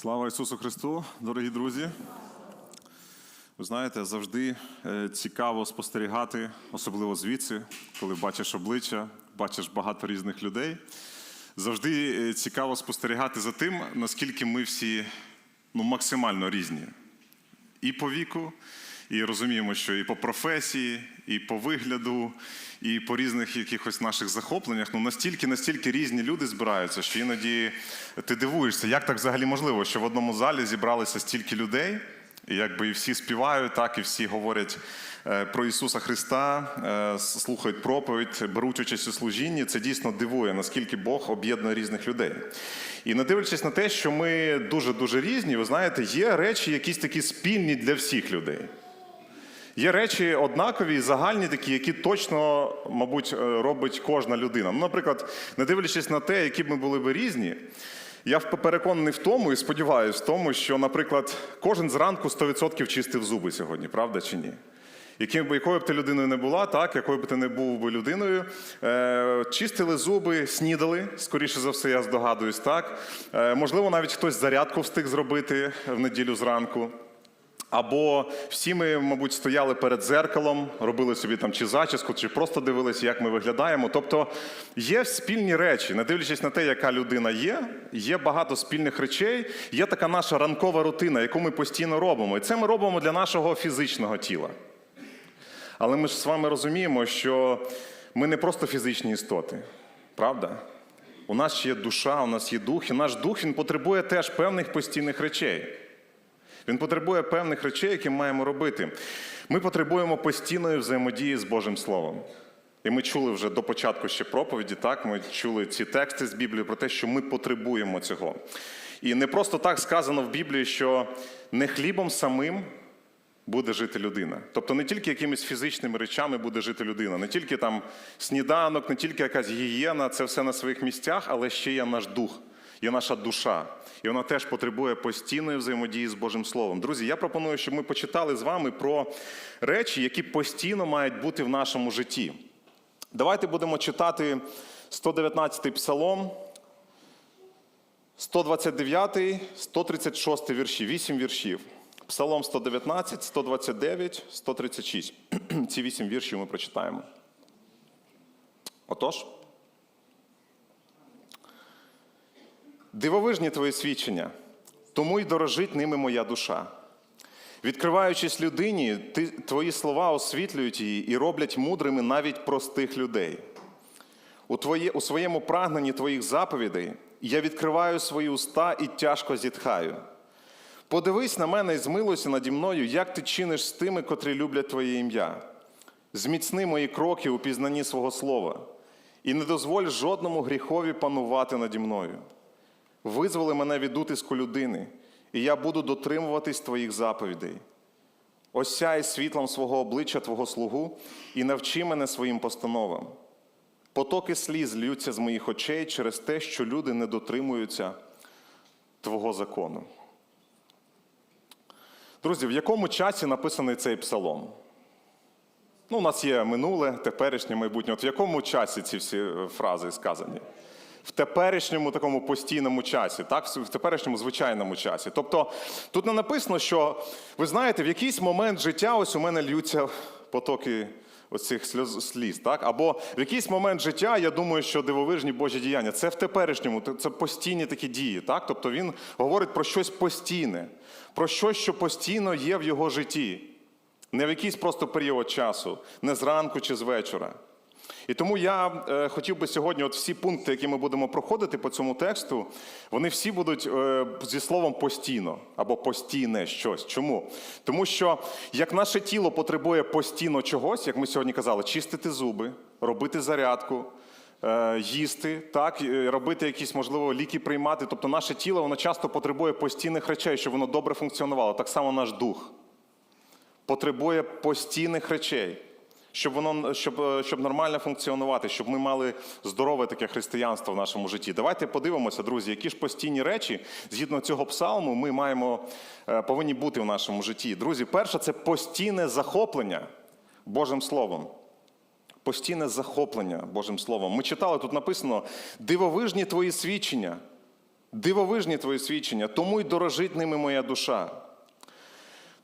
Слава Ісусу Христу, дорогі друзі. Ви знаєте, завжди е, цікаво спостерігати, особливо звідси, коли бачиш обличчя, бачиш багато різних людей. Завжди е, цікаво спостерігати за тим, наскільки ми всі ну, максимально різні. І по віку, і розуміємо, що і по професії, і по вигляду, і по різних якихось наших захопленнях. Ну настільки, настільки різні люди збираються, що іноді ти дивуєшся, як так взагалі можливо, що в одному залі зібралися стільки людей, і якби і всі співають, так і всі говорять е, про Ісуса Христа, е, слухають проповідь, беруть участь у служінні. Це дійсно дивує, наскільки Бог об'єднує різних людей. І не дивлячись на те, що ми дуже дуже різні, ви знаєте, є речі, якісь такі спільні для всіх людей. Є речі однакові, загальні такі, які точно, мабуть, е, робить кожна людина. Ну, наприклад, не дивлячись на те, які б ми були б різні, я переконаний в тому і сподіваюся в тому, що, наприклад, кожен зранку 100% чистив зуби сьогодні, правда чи ні? Яким би якою б ти людиною не була, так, якою б ти не був би людиною, е, чистили зуби, снідали, скоріше за все, я здогадуюсь, так. Е, можливо, навіть хтось зарядку встиг зробити в неділю зранку. Або всі ми, мабуть, стояли перед зеркалом, робили собі там чи зачіску, чи просто дивилися, як ми виглядаємо. Тобто є спільні речі, не дивлячись на те, яка людина є, є багато спільних речей, є така наша ранкова рутина, яку ми постійно робимо. І це ми робимо для нашого фізичного тіла. Але ми ж з вами розуміємо, що ми не просто фізичні істоти, правда? У нас є душа, у нас є дух, і наш дух він потребує теж певних постійних речей. Він потребує певних речей, які маємо робити. Ми потребуємо постійної взаємодії з Божим Словом. І ми чули вже до початку ще проповіді, так, ми чули ці тексти з Біблії про те, що ми потребуємо цього. І не просто так сказано в Біблії, що не хлібом самим буде жити людина. Тобто не тільки якимись фізичними речами буде жити людина, не тільки там сніданок, не тільки якась гігієна, це все на своїх місцях, але ще є наш дух, є наша душа. І вона теж потребує постійної взаємодії з Божим Словом. Друзі, я пропоную, щоб ми почитали з вами про речі, які постійно мають бути в нашому житті. Давайте будемо читати 119-й псалом, 129, 136 вірші, 8 віршів. Псалом 119, 129, 136. Ці 8 віршів ми прочитаємо. Отож. Дивовижні твої свідчення, тому й дорожить ними моя душа. Відкриваючись людині, ти, твої слова освітлюють її і роблять мудрими навіть простих людей. У, твоє, у своєму прагненні твоїх заповідей я відкриваю свої уста і тяжко зітхаю. Подивись на мене і змилуйся наді мною, як ти чиниш з тими, котрі люблять твоє ім'я. Зміцни мої кроки у пізнанні свого слова, і не дозволь жодному гріхові панувати наді мною. Визволи мене від утиску людини, і я буду дотримуватись твоїх заповідей. Осяй світлом свого обличчя Твого слугу і навчи мене своїм постановам. Потоки сліз ллються з моїх очей через те, що люди не дотримуються Твого закону. Друзі, в якому часі написаний цей псалом? Ну, у нас є минуле, теперішнє, майбутнє. От в якому часі ці всі е, фрази сказані? В теперішньому такому постійному часі, так, в теперішньому звичайному часі. Тобто тут не написано, що ви знаєте, в якийсь момент життя ось у мене льються потоки оцих сльоз, сліз, так? Або в якийсь момент життя я думаю, що дивовижні Божі діяння. Це в теперішньому, це постійні такі дії. Так? Тобто він говорить про щось постійне, про щось, що постійно є в його житті. Не в якийсь просто період часу, не зранку чи з вечора. І тому я е, хотів би сьогодні, от всі пункти, які ми будемо проходити по цьому тексту, вони всі будуть е, зі словом постійно або постійне щось. Чому? Тому що як наше тіло потребує постійно чогось, як ми сьогодні казали, чистити зуби, робити зарядку. е, Їсти, так, робити якісь, можливо, ліки приймати. Тобто наше тіло воно часто потребує постійних речей, щоб воно добре функціонувало. Так само наш дух потребує постійних речей, щоб воно щоб, е, щоб нормально функціонувати, щоб ми мали здорове таке християнство в нашому житті. Давайте подивимося, друзі, які ж постійні речі згідно цього псалму ми маємо е, повинні бути в нашому житті. Друзі, перше це постійне захоплення Божим Словом. Постійне захоплення Божим Словом. Ми читали, тут написано дивовижні твої свідчення. Дивовижні твої свідчення, тому й дорожить ними моя душа.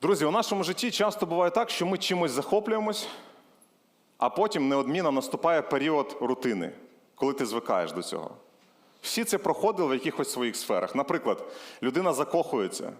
Друзі, у нашому житті часто буває так, що ми чимось захоплюємось, а потім неодмінно наступає період рутини, коли ти звикаєш до цього. Всі це проходили в якихось своїх сферах. Наприклад, людина закохується.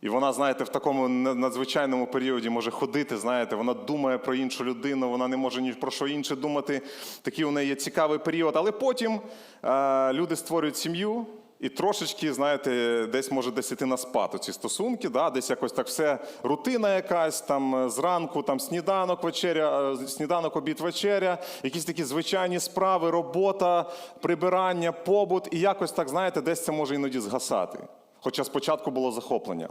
І вона, знаєте, в такому надзвичайному періоді може ходити, знаєте, вона думає про іншу людину, вона не може ні про що інше думати. Такий у неї є цікавий період. Але потім е, люди створюють сім'ю і трошечки, знаєте, десь може десь іти на спад ці стосунки, да? десь якось так все рутина якась, там е, зранку там сніданок, вечеря, е, сніданок, обід, вечеря, якісь такі звичайні справи, робота, прибирання, побут. І якось так, знаєте, десь це може іноді згасати. Хоча спочатку було захоплення.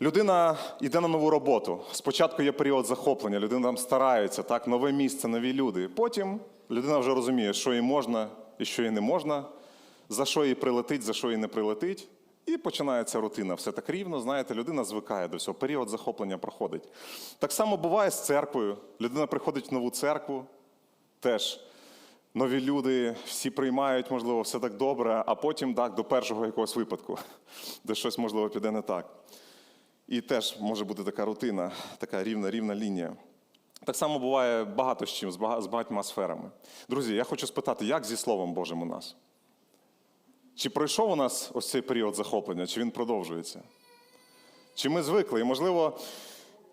Людина йде на нову роботу. Спочатку є період захоплення, людина там старається, так, нове місце, нові люди. Потім людина вже розуміє, що їй можна і що їй не можна, за що їй прилетить, за що їй не прилетить. І починається рутина. Все так рівно, знаєте, людина звикає до всього. Період захоплення проходить. Так само буває з церквою. Людина приходить в нову церкву, теж нові люди, всі приймають, можливо, все так добре, а потім так, до першого якогось випадку, де щось, можливо, піде не так. І теж може бути така рутина, така рівна, рівна лінія. Так само буває багато з чим, з багатьма сферами. Друзі, я хочу спитати, як зі Словом Божим у нас? Чи пройшов у нас ось цей період захоплення, чи він продовжується? Чи ми звикли? І можливо,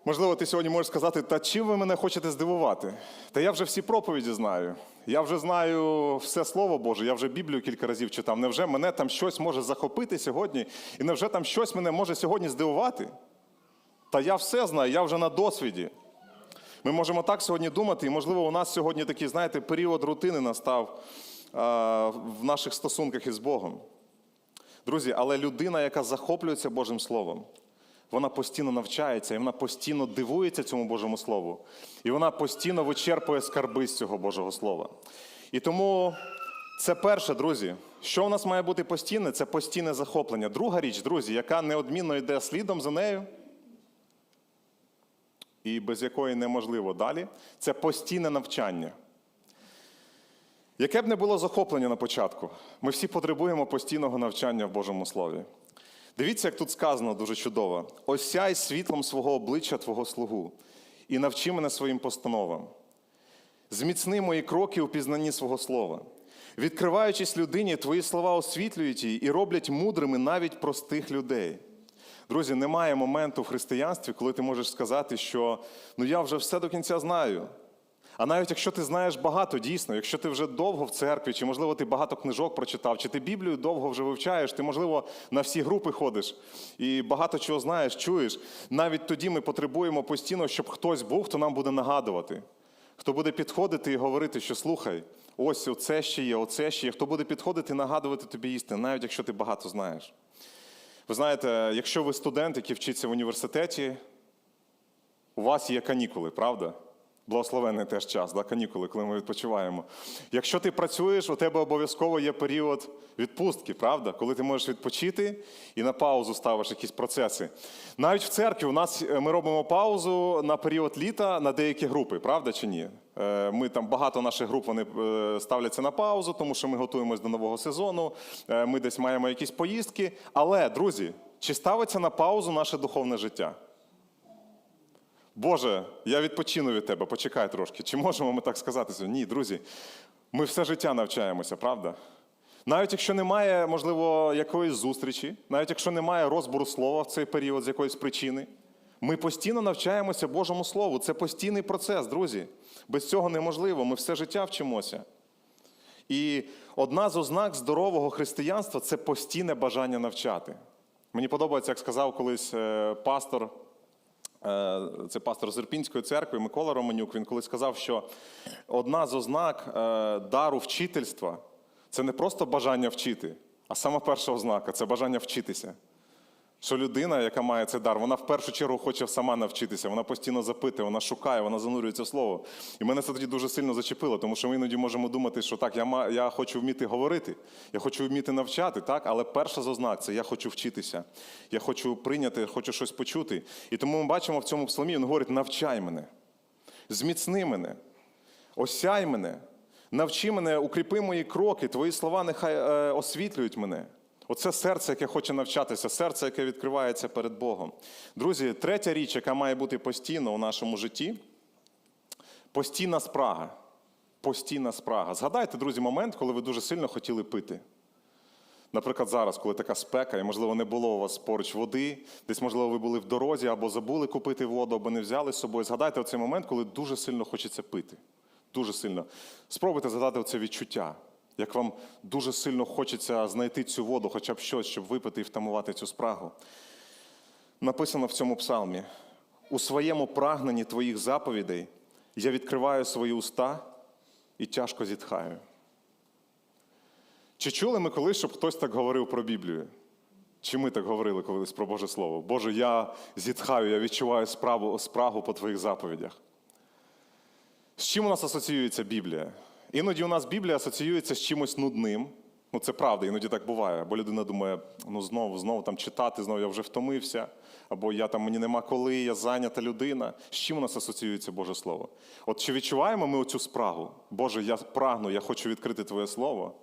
можливо, ти сьогодні можеш сказати, та чим ви мене хочете здивувати? Та я вже всі проповіді знаю. Я вже знаю все Слово Боже, я вже Біблію кілька разів читав. Невже мене там щось може захопити сьогодні? І невже там щось мене може сьогодні здивувати? Та я все знаю, я вже на досвіді. Ми можемо так сьогодні думати, і можливо, у нас сьогодні такий, знаєте, період рутини настав в наших стосунках із Богом. Друзі, але людина, яка захоплюється Божим Словом, вона постійно навчається, і вона постійно дивується цьому Божому Слову. І вона постійно вичерпує скарби з цього Божого Слова. І тому це перше, друзі. Що у нас має бути постійне? Це постійне захоплення. Друга річ, друзі, яка неодмінно йде слідом за нею, і без якої неможливо далі, це постійне навчання. Яке б не було захоплення на початку, ми всі потребуємо постійного навчання в Божому Слові. Дивіться, як тут сказано дуже чудово: осяй світлом свого обличчя Твого слугу і навчи мене своїм постановам. Зміцни мої кроки у пізнанні свого слова. Відкриваючись людині, твої слова освітлюють її і роблять мудрими навіть простих людей. Друзі, немає моменту в християнстві, коли ти можеш сказати, що ну я вже все до кінця знаю. А навіть якщо ти знаєш багато дійсно, якщо ти вже довго в церкві, чи можливо ти багато книжок прочитав, чи ти Біблію довго вже вивчаєш, ти, можливо, на всі групи ходиш і багато чого знаєш, чуєш. Навіть тоді ми потребуємо постійно, щоб хтось був, хто нам буде нагадувати, хто буде підходити і говорити, що слухай, ось оце ще є, оце ще є. Хто буде підходити і нагадувати тобі істину, навіть якщо ти багато знаєш. Ви знаєте, якщо ви студент, який вчиться в університеті, у вас є канікули, правда? Благословенний теж час, да? канікули, коли ми відпочиваємо. Якщо ти працюєш, у тебе обов'язково є період відпустки, правда? Коли ти можеш відпочити і на паузу ставиш якісь процеси. Навіть в церкві у нас е, ми робимо паузу на період літа на деякі групи, правда чи ні? Е, Ми там багато наших груп вони е, ставляться на паузу, тому що ми готуємось до нового сезону. Ми десь маємо якісь поїздки. Але, друзі, чи ставиться на паузу наше духовне життя? Боже, я відпочину від тебе, почекай трошки. Чи можемо ми так сказати? Ні, друзі, ми все життя навчаємося, правда? Навіть якщо немає, можливо, якоїсь зустрічі, навіть якщо немає розбору слова в цей період з якоїсь причини, ми постійно навчаємося Божому Слову. Це постійний процес, друзі. Без цього неможливо. Ми все життя вчимося. І одна з ознак здорового християнства це постійне бажання навчати. Мені подобається, як сказав колись е, пастор, це пастор Зерпінської церкви Микола Романюк. Він колись сказав, що одна з ознак е, дару вчительства це не просто бажання вчити, а сама перша ознака це бажання вчитися. Що людина, яка має цей дар, вона в першу чергу хоче сама навчитися, вона постійно запитує, вона шукає, вона занурюється в слово. І мене це тоді дуже сильно зачепило, тому що ми іноді можемо думати, що так, я, я хочу вміти говорити, я хочу вміти навчати, так, але перша з це я хочу вчитися, я хочу прийняти, хочу щось почути. І тому ми бачимо в цьому псалмі, він говорить: навчай мене, зміцни мене, осяй мене. Навчи мене, укріпи мої кроки, твої слова нехай е, освітлюють мене. Оце серце, яке хоче навчатися, серце, яке відкривається перед Богом. Друзі, третя річ, яка має бути постійно у нашому житті постійна спрага. Постійна спрага. Згадайте, друзі, момент, коли ви дуже сильно хотіли пити. Наприклад, зараз, коли така спека, і, можливо, не було у вас поруч води, десь, можливо, ви були в дорозі або забули купити воду, або не взяли з собою. Згадайте оцей момент, коли дуже сильно хочеться пити. Дуже сильно. Спробуйте згадати оце відчуття, як вам дуже сильно хочеться знайти цю воду, хоча б щось, щоб випити і втамувати цю спрагу. Написано в цьому псалмі: у своєму прагненні твоїх заповідей я відкриваю свої уста і тяжко зітхаю. Чи чули ми колись, щоб хтось так говорив про Біблію? Чи ми так говорили колись про Боже Слово? Боже, я зітхаю, я відчуваю справу, спрагу по твоїх заповідях. З чим у нас асоціюється Біблія? Іноді у нас Біблія асоціюється з чимось нудним. Ну, це правда, іноді так буває. Бо людина думає, ну знову, знову там читати, знову я вже втомився, або я там мені нема коли, я зайнята людина. З чим у нас асоціюється Боже Слово? От чи відчуваємо ми оцю спрагу? Боже, я прагну, я хочу відкрити Твоє Слово,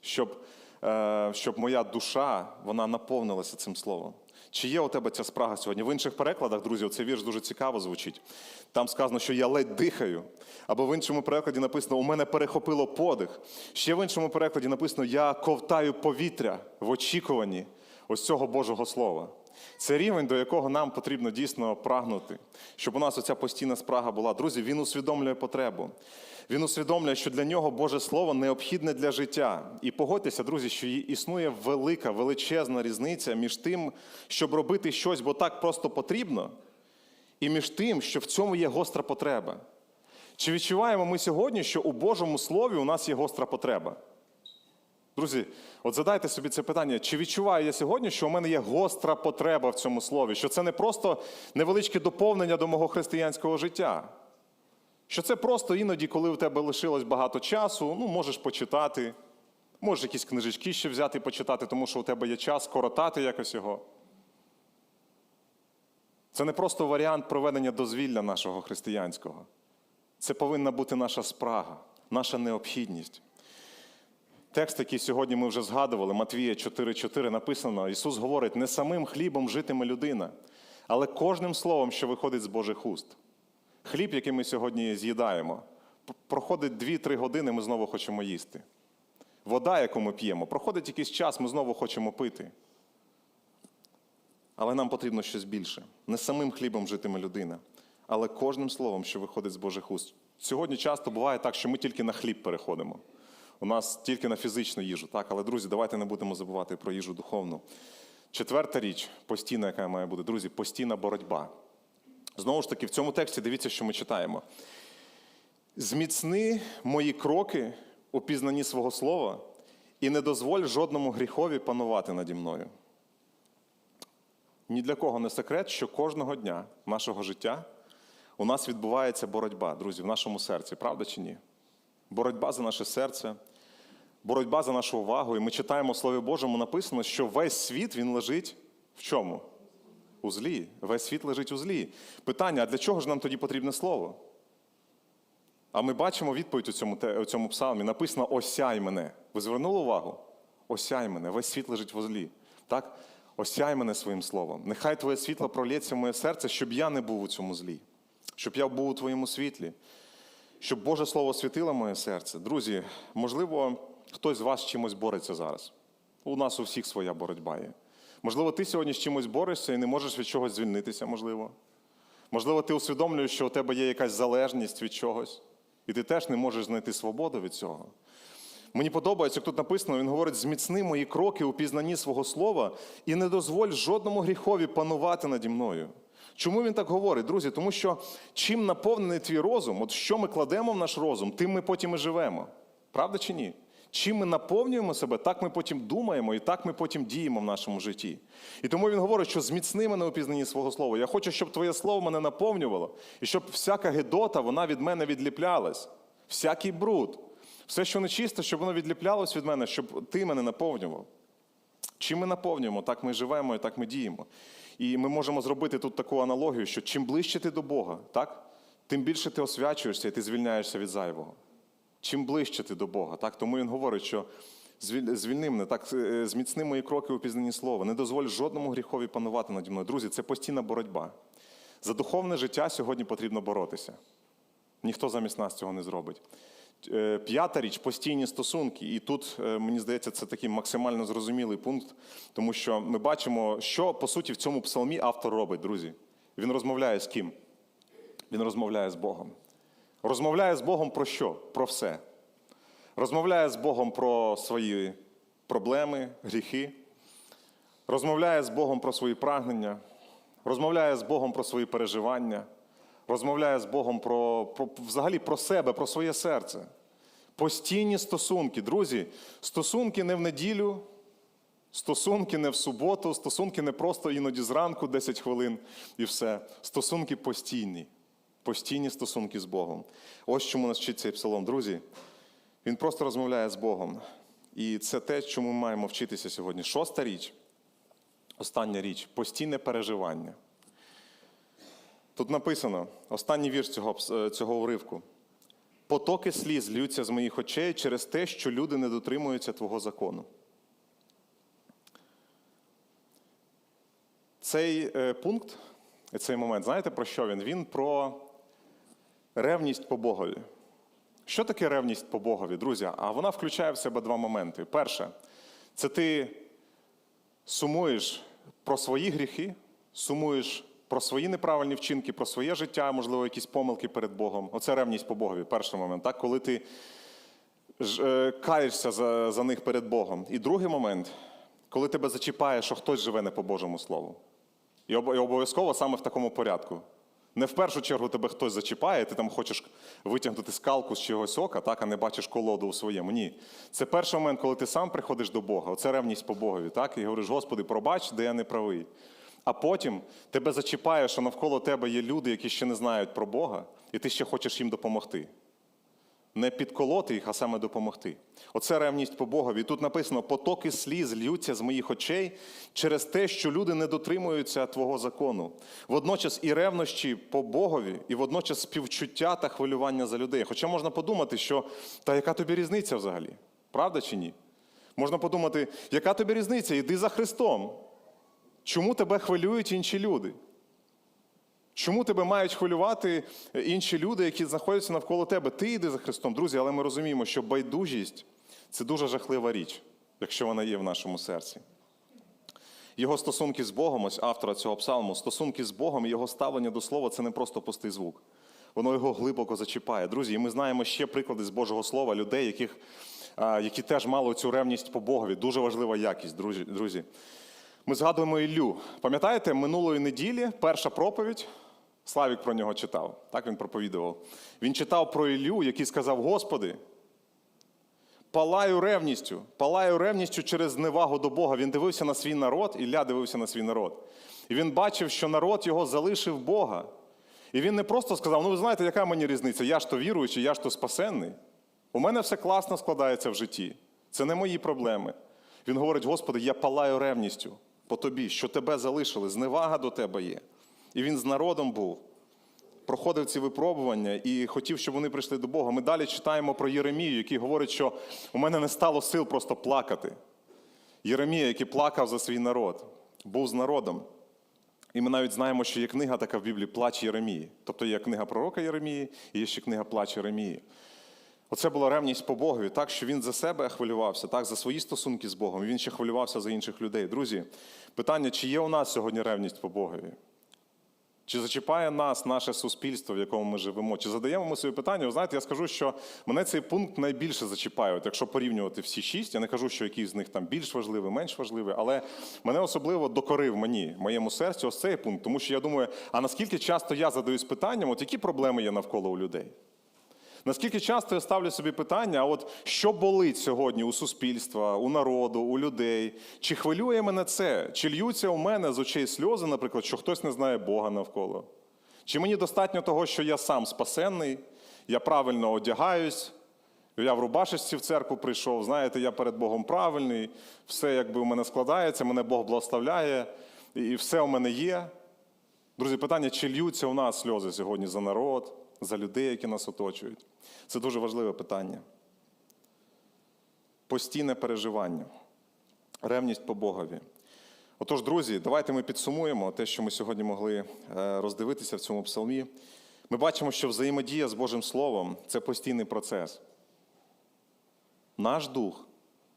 щоб, е, щоб моя душа вона наповнилася цим словом. Чи є у тебе ця спрага сьогодні? В інших перекладах, друзі, цей вірш дуже цікаво звучить. Там сказано, що я ледь дихаю. Або в іншому перекладі написано, у мене перехопило подих. Ще в іншому перекладі написано, я ковтаю повітря в очікуванні ось цього Божого Слова. Це рівень, до якого нам потрібно дійсно прагнути, щоб у нас оця постійна спрага була. Друзі, він усвідомлює потребу. Він усвідомлює, що для нього Боже Слово необхідне для життя. І погодьтеся, друзі, що існує велика, величезна різниця між тим, щоб робити щось, бо так просто потрібно, і між тим, що в цьому є гостра потреба. Чи відчуваємо ми сьогодні, що у Божому Слові у нас є гостра потреба? Друзі, от задайте собі це питання: чи відчуваю я сьогодні, що у мене є гостра потреба в цьому слові? Що це не просто невеличке доповнення до мого християнського життя? Що це просто іноді, коли у тебе лишилось багато часу, ну, можеш почитати, можеш якісь книжечки ще взяти і почитати, тому що у тебе є час коротати якось його. Це не просто варіант проведення дозвілля нашого християнського. Це повинна бути наша спрага, наша необхідність. Текст, який сьогодні ми вже згадували, Матвія 4,4 написано: Ісус говорить: не самим хлібом житиме людина, але кожним словом, що виходить з Божих уст. Хліб, який ми сьогодні з'їдаємо, проходить 2-3 години, ми знову хочемо їсти. Вода, яку ми п'ємо, проходить якийсь час, ми знову хочемо пити. Але нам потрібно щось більше. Не самим хлібом житиме людина, але кожним словом, що виходить з Божих уст. Сьогодні часто буває так, що ми тільки на хліб переходимо. У нас тільки на фізичну їжу. Так, але друзі, давайте не будемо забувати про їжу духовну. Четверта річ, постійна, яка має бути, друзі, постійна боротьба. Знову ж таки, в цьому тексті дивіться, що ми читаємо. Зміцни мої кроки у пізнанні свого слова і не дозволь жодному гріхові панувати наді мною. Ні для кого не секрет, що кожного дня нашого життя у нас відбувається боротьба, друзі, в нашому серці, правда чи ні? Боротьба за наше серце, боротьба за нашу увагу. І ми читаємо Слові Божому написано, що весь світ він лежить в чому? У злі. Весь світ лежить у злі. Питання: а для чого ж нам тоді потрібне слово? А ми бачимо відповідь у цьому, у цьому псалмі. Написано Осяй мене. Ви звернули увагу? Осяй мене. Весь світ лежить в злі. Так? Осяй мене своїм словом. Нехай твоє світло пролється в моє серце, щоб я не був у цьому злі, щоб я був у твоєму світлі, щоб Боже Слово світило моє серце. Друзі, можливо, хтось з вас чимось бореться зараз. У нас у всіх своя боротьба є. Можливо, ти сьогодні з чимось борешся і не можеш від чогось звільнитися, можливо. Можливо, ти усвідомлюєш, що у тебе є якась залежність від чогось, і ти теж не можеш знайти свободу від цього. Мені подобається, як тут написано, він говорить: зміцни мої кроки у пізнанні свого слова і не дозволь жодному гріхові панувати наді мною. Чому він так говорить, друзі? Тому що чим наповнений твій розум, от що ми кладемо в наш розум, тим ми потім і живемо. Правда чи ні? Чим ми наповнюємо себе, так ми потім думаємо і так ми потім діємо в нашому житті. І тому він говорить, що зміцни мене у пізнанні свого слова. Я хочу, щоб твоє слово мене наповнювало, і щоб всяка гедота вона від мене відліплялась, всякий бруд, все, що нечисто, щоб воно відліплялось від мене, щоб ти мене наповнював. Чим ми наповнюємо, так ми живемо і так ми діємо. І ми можемо зробити тут таку аналогію, що чим ближче ти до Бога, так, тим більше ти освячуєшся і ти звільняєшся від зайвого. Чим ближче ти до Бога. Так? Тому він говорить, що звільни мене, так, е, зміцни мої кроки у пізнанні слова. Не дозволь жодному гріхові панувати наді мною. Друзі, це постійна боротьба. За духовне життя сьогодні потрібно боротися. Ніхто замість нас цього не зробить. Е, П'ята річ постійні стосунки. І тут, е, мені здається, це такий максимально зрозумілий пункт, тому що ми бачимо, що по суті в цьому псалмі автор робить, друзі. Він розмовляє з ким? Він розмовляє з Богом. Розмовляє з Богом про що? Про все. Розмовляє з Богом про свої проблеми, гріхи. Розмовляє з Богом про свої прагнення. Розмовляє з Богом про свої переживання. Розмовляє з Богом про, про взагалі про себе, про своє серце. Постійні стосунки. Друзі, стосунки не в неділю, стосунки не в суботу, стосунки не просто іноді зранку 10 хвилин і все. Стосунки постійні. Постійні стосунки з Богом. Ось чому нас вчить цей псалом. Друзі, він просто розмовляє з Богом. І це те, чому ми маємо вчитися сьогодні. Шоста річ, остання річ постійне переживання. Тут написано, останній вірш цього, е, цього уривку. Потоки сліз ллються з моїх очей через те, що люди не дотримуються Твого закону. Цей е, пункт, цей момент, знаєте про що він? Він про ревність по Богові. Що таке ревність по Богові, друзі? А вона включає в себе два моменти. Перше, це ти сумуєш про свої гріхи, сумуєш про свої неправильні вчинки, про своє життя, можливо, якісь помилки перед Богом. Оце ревність по Богові, перший момент. Так? Коли ти е, каєшся за, за них перед Богом. І другий момент, коли тебе зачіпає, що хтось живе не по Божому Слову. І обов'язково саме в такому порядку. Не в першу чергу тебе хтось зачіпає, ти там хочеш витягнути скалку з чогось ока, так, а не бачиш колоду у своєму. Ні. Це перший момент, коли ти сам приходиш до Бога. Оце ревність по Богові. Так? І говориш, Господи, пробач, де я не правий. А потім тебе зачіпає, що навколо тебе є люди, які ще не знають про Бога, і ти ще хочеш їм допомогти. Не підколоти їх, а саме допомогти. Оце ревність по Богові. Тут написано: потоки сліз льються з моїх очей через те, що люди не дотримуються Твого закону. Водночас і ревнощі по Богові, і водночас співчуття та хвилювання за людей. Хоча можна подумати, що та яка тобі різниця взагалі? Правда чи ні? Можна подумати, яка тобі різниця? Іди за Христом. Чому тебе хвилюють інші люди? Чому тебе мають хвилювати інші люди, які знаходяться навколо тебе? Ти йди за Христом, друзі, але ми розуміємо, що байдужість це дуже жахлива річ, якщо вона є в нашому серці. Його стосунки з Богом, ось автора цього псалму, стосунки з Богом і його ставлення до слова це не просто пустий звук. Воно його глибоко зачіпає. Друзі, і ми знаємо ще приклади з Божого Слова людей, яких, які теж мали цю ревність по Богові. Дуже важлива якість, друзі. друзі. Ми згадуємо Іллю. Пам'ятаєте, минулої неділі перша проповідь. Славік про нього читав. Так він проповідував. Він читав про Іллю, який сказав: Господи, палаю ревністю, палаю ревністю через зневагу до Бога. Він дивився на свій народ, Ілля дивився на свій народ. І він бачив, що народ його залишив Бога. І він не просто сказав: ну ви знаєте, яка мені різниця? Я ж то віруючий, я ж то спасенний. У мене все класно складається в житті. Це не мої проблеми. Він говорить: Господи, я палаю ревністю по тобі, що тебе залишили, зневага до тебе є. І він з народом був, проходив ці випробування і хотів, щоб вони прийшли до Бога. Ми далі читаємо про Єремію, який говорить, що у мене не стало сил просто плакати. Єремія, який плакав за свій народ, був з народом. І ми навіть знаємо, що є книга така в Біблії Плач Єремії. Тобто є книга пророка Єремії і є ще книга Плач Єремії. Оце була ревність по Богові, так що він за себе хвилювався, так, за свої стосунки з Богом. Він ще хвилювався за інших людей. Друзі, питання, чи є у нас сьогодні ревність по Богові? Чи зачіпає нас наше суспільство, в якому ми живемо? Чи задаємо ми собі питання? Ви знаєте, я скажу, що мене цей пункт найбільше зачіпає. От якщо порівнювати всі шість, я не кажу, що який з них там більш важливий, менш важливий, але мене особливо докорив мені, моєму серцю, ось цей пункт. Тому що я думаю, а наскільки часто я задаюсь питанням, от які проблеми є навколо у людей? Наскільки часто я ставлю собі питання, а от що болить сьогодні у суспільства, у народу, у людей? Чи хвилює мене це? Чи льються у мене з очей сльози, наприклад, що хтось не знає Бога навколо? Чи мені достатньо того, що я сам спасенний, я правильно одягаюсь, я в рубашечці в церкву прийшов, знаєте, я перед Богом правильний, все якби у мене складається, мене Бог благословляє, і все у мене є. Друзі, питання, чи льються у нас сльози сьогодні за народ, за людей, які нас оточують. Це дуже важливе питання. Постійне переживання, ревність по Богові. Отож, друзі, давайте ми підсумуємо те, що ми сьогодні могли е, роздивитися в цьому псалмі. Ми бачимо, що взаємодія з Божим Словом це постійний процес. Наш дух,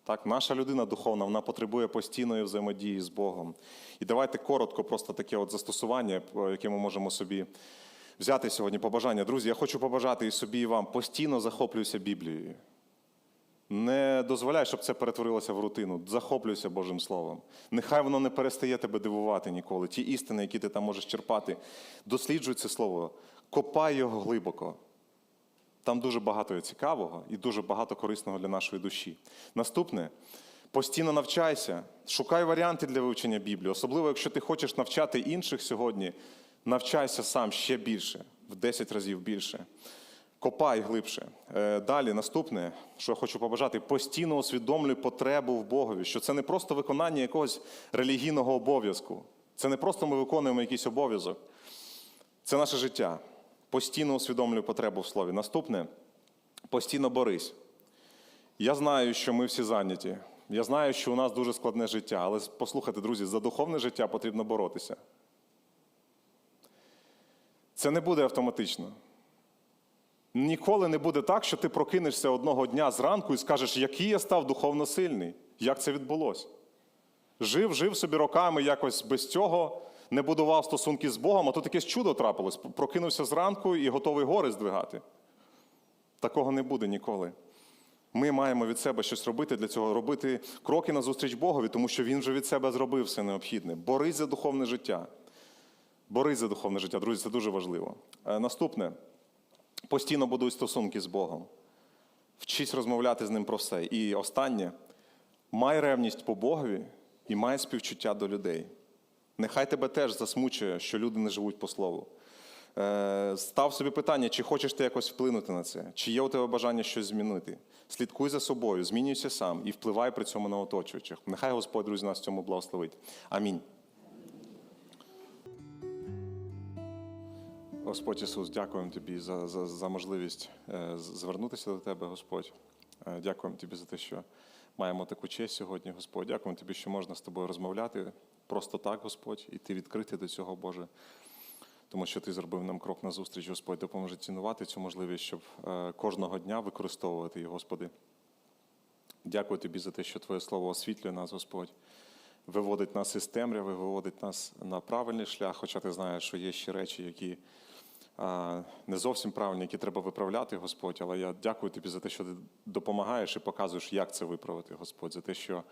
так, наша людина духовна, вона потребує постійної взаємодії з Богом. І давайте коротко, просто таке от застосування, яке ми можемо собі взяти сьогодні побажання. Друзі, я хочу побажати і собі, і вам постійно захоплюйся Біблією. Не дозволяй, щоб це перетворилося в рутину. Захоплюйся Божим Словом. Нехай воно не перестає тебе дивувати ніколи. Ті істини, які ти там можеш черпати, досліджуй це слово, копай його глибоко. Там дуже багато є цікавого і дуже багато корисного для нашої душі. Наступне постійно навчайся, шукай варіанти для вивчення Біблії. Особливо, якщо ти хочеш навчати інших сьогодні, навчайся сам ще більше, в 10 разів більше. Копай глибше. Е, Далі, наступне, що я хочу побажати, постійно усвідомлюй потребу в Богові, що це не просто виконання якогось релігійного обов'язку. Це не просто ми виконуємо якийсь обов'язок. Це наше життя. Постійно усвідомлюй потребу в слові. Наступне постійно борись. Я знаю, що ми всі зайняті. Я знаю, що у нас дуже складне життя, але послухайте, друзі, за духовне життя потрібно боротися. Це не буде автоматично. Ніколи не буде так, що ти прокинешся одного дня зранку і скажеш, який я став духовно сильний. Як це відбулося? Жив, жив собі роками якось без цього, не будував стосунки з Богом, а тут якесь чудо трапилось. Прокинувся зранку і готовий гори здвигати. Такого не буде ніколи. Ми маємо від себе щось робити для цього, робити кроки назустріч Богові, тому що Він вже від себе зробив все необхідне. Борись за духовне життя. Борись за духовне життя, друзі, це дуже важливо. Е, Наступне постійно будуй стосунки з Богом. Вчись розмовляти з ним про все. І останнє май ревність по Богові і май співчуття до людей. Нехай тебе теж засмучує, що люди не живуть по слову. Е, Став собі питання, чи хочеш ти якось вплинути на це, чи є у тебе бажання щось змінити. Слідкуй за собою, змінюйся сам і впливай при цьому на оточуючих. Нехай Господь, друзі, нас в цьому благословить. Амінь. Господь Ісус, дякуємо Тобі за, за, за можливість е, звернутися до Тебе, Господь. Е, Дякуємо Тобі за те, що маємо таку честь сьогодні, Господь. Дякуємо Тобі, що можна з тобою розмовляти просто так, Господь, і ти відкритий до цього, Боже. Тому що ти зробив нам крок на зустріч, Господь, допоможи цінувати цю можливість, щоб е, кожного дня використовувати її, Господи. Дякую Тобі за те, що Твоє Слово освітлює нас, Господь, виводить нас із темряви, виводить нас на правильний шлях, хоча ти знаєш, що є ще речі, які не зовсім правильні, які треба виправляти, Господь. Але я дякую тобі за те, що ти допомагаєш і показуєш, як це виправити, Господь, за те, що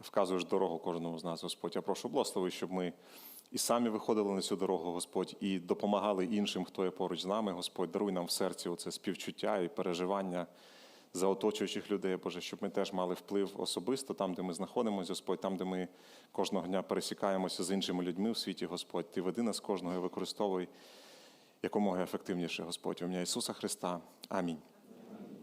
вказуєш дорогу кожному з нас, Господь. Я прошу благослови, щоб ми і самі виходили на цю дорогу, Господь, і допомагали іншим, хто є поруч з нами, Господь. Даруй нам в серці оце співчуття і переживання за оточуючих людей, Боже, щоб ми теж мали вплив особисто там, де ми знаходимося, Господь, там, де ми кожного дня пересікаємося з іншими людьми в світі, Господь. Ти веди нас кожного і використовуй якомога ефективніше, Господь, у ім'я Ісуса Христа. Амінь.